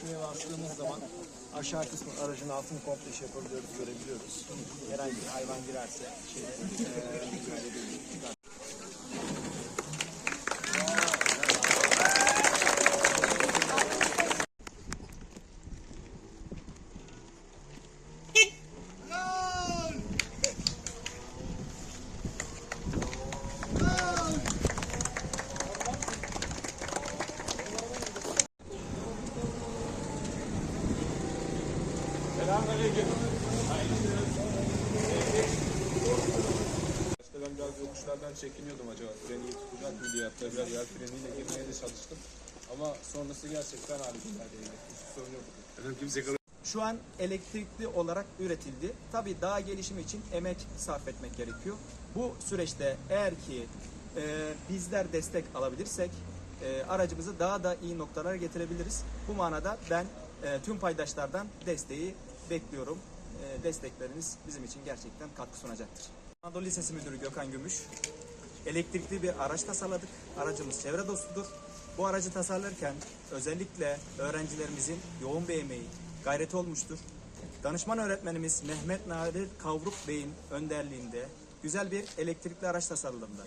Şuraya bastığımız zaman aşağı kısmı aracın altını komple şey yapabiliyoruz, görebiliyoruz. Herhangi bir hayvan girerse şeye, eee İşte ben biraz yokuşlardan çekiniyordum acaba freni iyi tutacak mı diye hatta biraz yer freniyle girmeye de çalıştım. Ama sonrası gerçekten harikaydı. Hiç sorun yok. Efendim kimse Şu an elektrikli olarak üretildi. Tabii daha gelişimi için emek sarf etmek gerekiyor. Bu süreçte eğer ki e, bizler destek alabilirsek e, aracımızı daha da iyi noktalara getirebiliriz. Bu manada ben e, tüm paydaşlardan desteği bekliyorum. E, destekleriniz bizim için gerçekten katkı sunacaktır. Anadolu Lisesi Müdürü Gökhan Gümüş. Elektrikli bir araç tasarladık. Aracımız çevre dostudur. Bu aracı tasarlarken özellikle öğrencilerimizin yoğun bir emeği, gayreti olmuştur. Danışman öğretmenimiz Mehmet Nadir Kavruk Bey'in önderliğinde güzel bir elektrikli araç tasarlandı.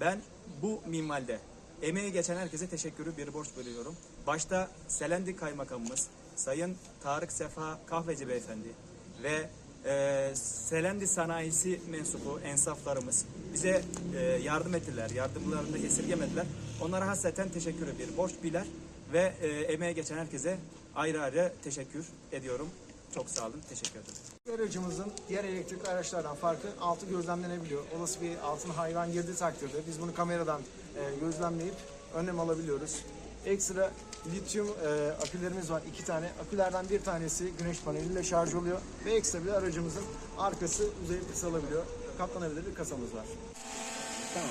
Ben bu minvalde emeği geçen herkese teşekkürü bir borç buluyorum. Başta Selendi Kaymakamımız Sayın Tarık Sefa Kahveci Beyefendi ve e, Selendi Sanayisi mensubu ensaflarımız bize e, yardım ettiler. Yardımlarını esirgemediler. Onlara hasreten teşekkürü bir borç biler ve e, emeğe geçen herkese ayrı ayrı teşekkür ediyorum. Çok sağ olun. Teşekkür ederim. Aracımızın diğer elektrikli araçlardan farkı altı gözlemlenebiliyor. Olası bir altın hayvan girdiği takdirde biz bunu kameradan e, gözlemleyip önlem alabiliyoruz. Ekstra lityum e, akülerimiz var. iki tane. Akülerden bir tanesi güneş paneliyle şarj oluyor. Ve ekstra bir aracımızın arkası uzayıp kısalabiliyor. Katlanabilir bir kasamız var. Tamam.